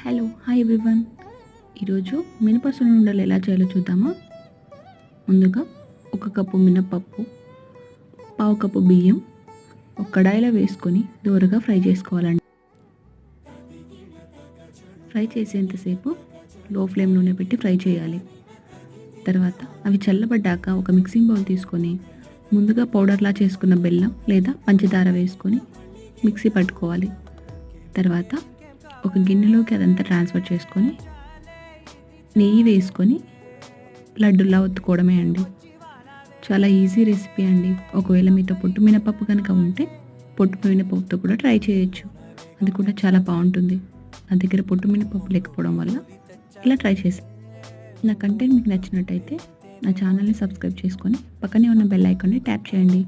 Hello hi everyone. ఈరోజు మినప సున్నుండలు ఎలా చేయాలో చూద్దామా? ముందుగా ఒక కప్పు మినపప్పు పావు కప్పు బియ్యం ఒక కడాయిలో వేసుకొని దూరగా ఫ్రై చేసుకోవాలండి. ఫ్రై చేసేంతసేపు లో ఫ్లేమ్లోనే పెట్టి ఫ్రై చేయాలి. తర్వాత అవి చల్లబడ్డాక ఒక మిక్సింగ్ బౌల్ తీసుకొని ముందుగా పౌడర్లా చేసుకున్న బెల్లం లేదా పంచదార వేసుకొని మిక్సీ పట్టుకోవాలి. తర్వాత ఒక గిన్నెలోకి అదంతా ట్రాన్స్ఫర్ చేసుకొని నెయ్యి వేసుకొని లడ్డులా ఒత్తుకోవడమే అండి. చాలా ఈజీ రెసిపీ అండి. ఒకవేళ మీతో పొట్టు మినపప్పు కనుక ఉంటే పొట్టు మినపప్పుతో కూడా ట్రై చేయొచ్చు. అది కూడా చాలా బాగుంటుంది. నా దగ్గర పొట్టు మినపప్పు లేకపోవడం వల్ల ఇలా ట్రై చేసి నా కంటెంట్ మీకు నచ్చినట్టయితే నా ఛానల్ని సబ్స్క్రైబ్ చేసుకొని పక్కనే ఉన్న బెల్ ఐకాన్ని ట్యాప్ చేయండి.